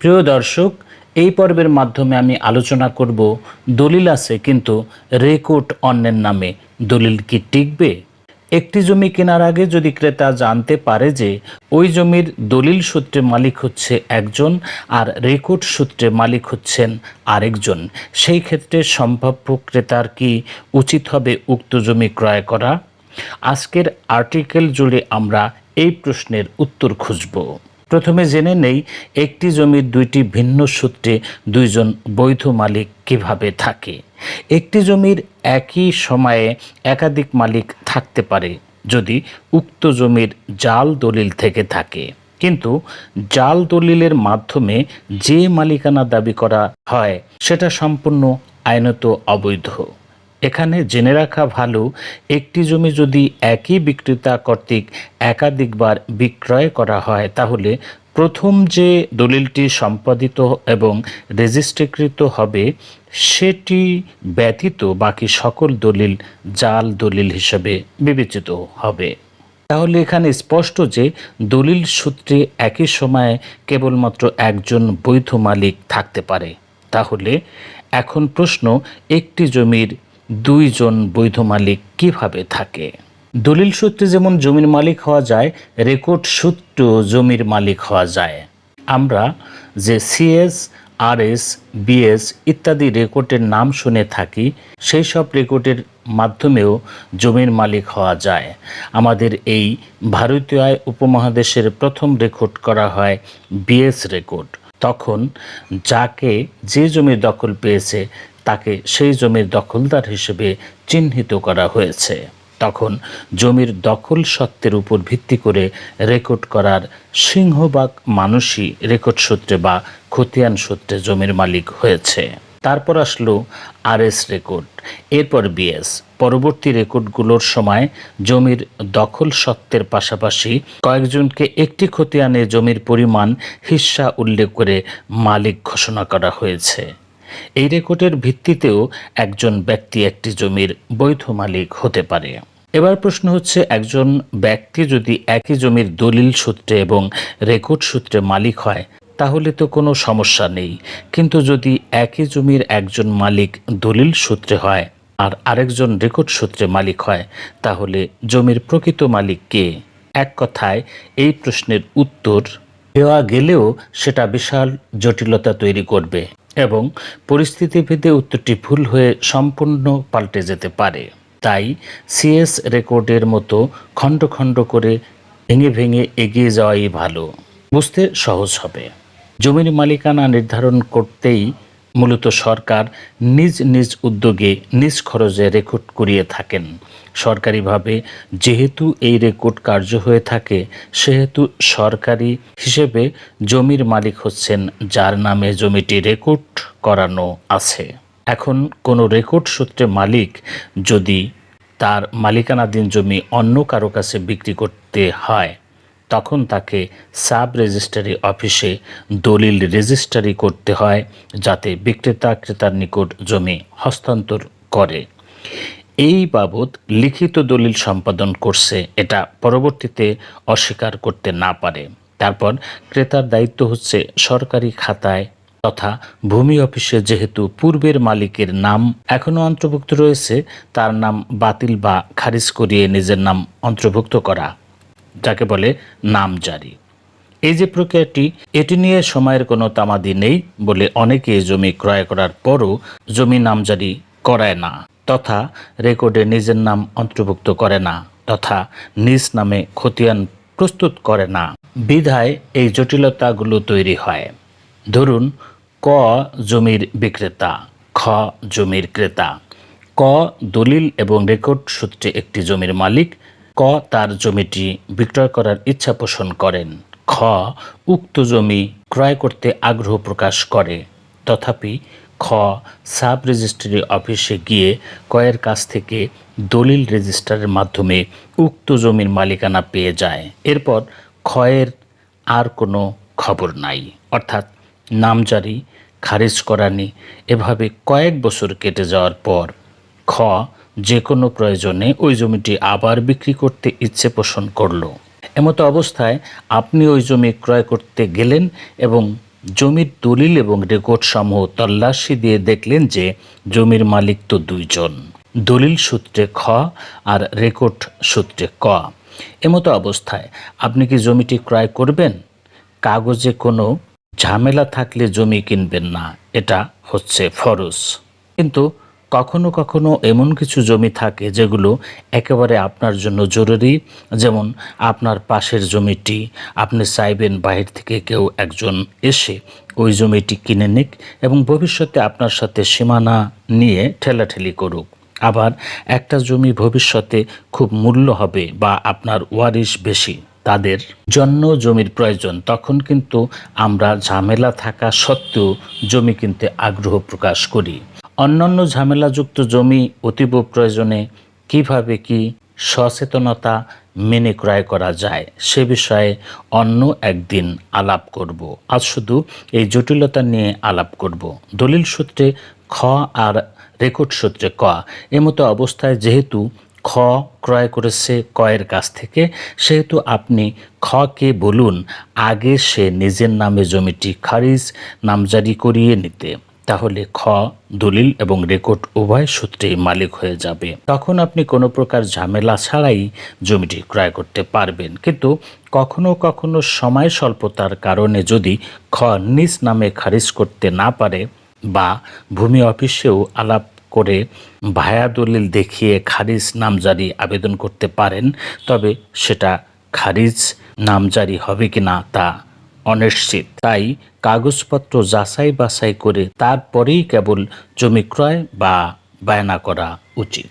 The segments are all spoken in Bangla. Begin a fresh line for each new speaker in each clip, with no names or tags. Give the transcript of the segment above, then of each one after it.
প্রিয় দর্শক, এই পর্বের মাধ্যমে আমি আলোচনা করব দলিল আছে কিন্তু রেকর্ড অন্যের নামে। দলিল কি টিকবে? একটি জমি কেনার আগে যদি ক্রেতা জানতে পারে যে ওই জমির দলিল সূত্রে মালিক হচ্ছে একজন আর রেকর্ড সূত্রে মালিক হচ্ছেন আরেকজন, সেই ক্ষেত্রে সম্ভাব্য ক্রেতার কি উচিত হবে উক্ত জমি ক্রয় করা? আজকের আর্টিকেল জুড়ে আমরা এই প্রশ্নের উত্তর খুঁজব। প্রথমে জেনে নেই একটি জমির দুইটি ভিন্ন সূত্রে দুইজন বৈধ মালিক কীভাবে থাকে। একটি জমির একই সময়ে একাধিক মালিক থাকতে পারে যদি উক্ত জমির জাল দলিল থেকে থাকে। কিন্তু জাল দলিলের মাধ্যমে যে মালিকানা দাবি করা হয়, সেটা সম্পূর্ণ আইনত অবৈধ। এখানে জেনে রাখা ভালো, একটি জমি যদি একই বিক্রেতা কর্তৃক একাধিকবার বিক্রয় করা হয়, তাহলে প্রথম যে দলিলটি সম্পাদিত এবং রেজিস্ট্রিকৃত হবে, সেটি ব্যতীত বাকি সকল দলিল জাল দলিল হিসেবে বিবেচিত হবে। তাহলে এখানে স্পষ্ট যে দলিল সূত্রে একই সময়ে কেবলমাত্র একজন বৈধ মালিক থাকতে পারে। তাহলে এখন প্রশ্ন, একটি জমির দুইজন বৈধ মালিক কীভাবে থাকে? দলিল সূত্রে যেমন জমির মালিক হওয়া যায়, রেকর্ড সূত্র জমির মালিক হওয়া যায়। আমরা যে সিএস, আরএস, বিএস ইত্যাদি রেকর্ডের নাম শুনে থাকি, সেই সব রেকর্ডের মাধ্যমেও জমির মালিক হওয়া যায়। আমাদের এই ভারতীয় উপমহাদেশের প্রথম রেকর্ড করা হয় বিএস রেকর্ড। তখন যাকে যে জমি দখল পেয়েছে তাকে সেই জমির দখলদার হিসেবে চিহ্নিত করা হয়েছে। তখন জমির দখল সত্ত্বের উপর ভিত্তি করে রেকর্ড করার সিংহভাগ মানুষই রেকর্ড সূত্রে বা খতিয়ান সূত্রে জমির মালিক হয়েছে। তারপর আসলো আরএস রেকর্ড, এরপর বিএস। পরবর্তী রেকর্ডগুলোর সময় জমির দখল সত্ত্বের পাশাপাশি কয়েকজনকে একটি খতিয়ানে জমির পরিমাণ হিস্সা উল্লেখ করে মালিক ঘোষণা করা হয়েছে। এই রেকর্ডের ভিত্তিতেও একজন ব্যক্তি একটি জমির বৈধ মালিক হতে পারে। এবার প্রশ্ন হচ্ছে, একজন ব্যক্তি যদি একই জমির দলিল সূত্রে এবং রেকর্ড সূত্রে মালিক হয়, তাহলে তো কোনো সমস্যা নেই। কিন্তু যদি একই জমির একজন মালিক দলিল সূত্রে হয় আর আরেকজন রেকর্ড সূত্রে মালিক হয়, তাহলে জমির প্রকৃত মালিক কে? এক কথায়, এই প্রশ্নের উত্তর দেওয়া গেলেও সেটা বিশাল জটিলতা তৈরি করবে। এবং পরিস্থিতি ভেদে উত্তরটি ভুল হয়ে সম্পূর্ণ পাল্টে যেতে পারে। তাই সিএস রেকর্ডের মতো খণ্ড খণ্ড করে ভেঙে ভেঙে এগিয়ে যাওয়াই ভালো। বুঝতে সহজ হবে। জমির মালিকানা নির্ধারণ করতেই মূলত সরকার নিজ নিজ উদ্যোগে নিজ খরচে রেকর্ড করিয়ে থাকেন। সরকারিভাবে যেহেতু এই রেকর্ড কার্য হয়ে থাকে, সেহেতু সরকারি হিসেবে জমির মালিক হচ্ছেন, যার নামে জমিটি রেকর্ড করানো আছে। এখন কোনো রেকর্ড সূত্রে মালিক যদি তার মালিকানাধীন জমি অন্য কারও কাছে বিক্রি করতে হয় তখন তাকে সাব রেজিস্ট্রারি অফিসে দলিল রেজিস্ট্রারি করতে হয়, যাতে বিক্রেতা ক্রেতার নিকট জমি হস্তান্তর করে। এই বাবদ লিখিত দলিল সম্পাদন করছে, এটা পরবর্তীতে অস্বীকার করতে না পারে। তারপর ক্রেতার দায়িত্ব হচ্ছে সরকারি খাতায় তথা ভূমি অফিসে যেহেতু পূর্বের মালিকের নাম এখনও অন্তর্ভুক্ত রয়েছে, তার নাম বাতিল বা খারিজ করিয়ে নিজের নাম অন্তর্ভুক্ত করা। যাকে বলে নাম জারি। এই যে প্রক্রিয়াটি, এটি নিয়ে সময়ের কোনো তামাদি নেই বলে অনেকে জমি ক্রয় করার পরও জমি নামজারি করায় না, তথা রেকর্ডে নিজের নাম অন্তর্ভুক্ত করে না, তথা নিজ নামে খতিয়ান প্রস্তুত করে না। বিধায় এই জটিলতাগুলো তৈরি হয়। ধরুন, ক জমির বিক্রেতা, খ জমির ক্রেতা। ক দলিল এবং রেকর্ড সূত্রে একটি জমির মালিক ক তার জমিটি বিক্রয় করার ইচ্ছা পোষণ করেন। খ, উক্ত জমি ক্রয় করতে আগ্রহ প্রকাশ করে। তথাপি খ, সাব রেজিস্ট্রি অফিসে গিয়ে কয়ের কাছ থেকে দলিল রেজিস্টারের মাধ্যমে উক্ত জমির মালিকানা পেয়ে যায়। এরপর ক্ষয়ের আর কোনো খবর নাই। অর্থাৎ নামজারি, খারিজ করানি, এভাবে কয়েক বছর কেটে যাওয়ার পর খ যে কোনো প্রয়োজনে ওই জমিটি আবার বিক্রি করতে ইচ্ছে পোষণ করল। এমতো অবস্থায় আপনি ওই জমি ক্রয় করতে গেলেন এবং জমির দলিল এবং রেকর্ড সমূহ তল্লাশি দিয়ে দেখলেন যে জমির মালিক তো দুইজন। দলিল সূত্রে খ আর রেকর্ড সূত্রে ক। এমতো অবস্থায় আপনি কি জমিটি ক্রয় করবেন? কাগজে কোনো ঝামেলা থাকলে জমি কিনবেন না। এটা হচ্ছে ফরজ। কিন্তু কখনো কখনো এমন কিছু জমি থাকে যেগুলো একেবারে আপনার জন্য জরুরি। যেমন আপনার পাশের জমিটি, আপনি চাইবেন বাহির থেকে কেউ একজন এসে ওই জমিটি কিনে নিক এবং ভবিষ্যতে আপনার সাথে সীমানা নিয়ে ঠেলাঠেলি করুক। আবার একটা জমি ভবিষ্যতে খুব মূল্য হবে বা আপনার ওয়ারিশ বেশি, তাদের জন্য জমির প্রয়োজন। তখন কিন্তু আমরা ঝামেলা থাকা সত্ত্বেও জমি কিনতে আগ্রহ প্রকাশ করি। অন্যান্য ঝামেলাযুক্ত জমি অতীব প্রয়োজনে কীভাবে কি সচেতনতা মেনে ক্রয় করা যায়, সে বিষয়ে অন্য একদিন আলাপ করব। আজ শুধু এই জটিলতা নিয়ে আলাপ করব। দলিল সূত্রে খ আর রেকর্ড সূত্রে ক। এমতো অবস্থায় যেহেতু খ ক্রয় করেছে কয়ের কাছ থেকে, সেহেতু আপনি খকে বলুন, আগে সে নিজের নামে জমিটি খারিজ, নামজারি করিয়ে নিতে। তাহলে খ, দলিল এবং রেকর্ড উভয় সূত্রেই মালিক হয়ে যাবে। তখন আপনি কোনো প্রকার ঝামেলা ছাড়াই জমিটি ক্রয় করতে পারবেন। কিন্তু কখনো কখনো সময় স্বল্পতার কারণে যদি খ নিজ নামে খারিজ করতে না পারে বা ভূমি অফিসেও আলাপ করে ভায়া দলিল দেখিয়ে খারিজ নামজারি আবেদন করতে পারেন, তবে সেটা খারিজ নামজারি হবে কিনা তা অনিশ্চিত। তাই কাগজপত্র যাচাই বাছাই করে তারপরেই কেবল জমি ক্রয় বা বায়না করা উচিত।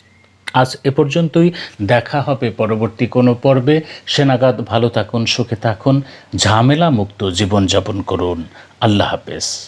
আজ এ পর্যন্তই। দেখা হবে পরবর্তী কোনো পর্বে। সেনাগাদ ভালো থাকুন, সুখে থাকুন ঝামেলা মুক্ত জীবনযাপন করুন। আল্লাহ হাফেজ।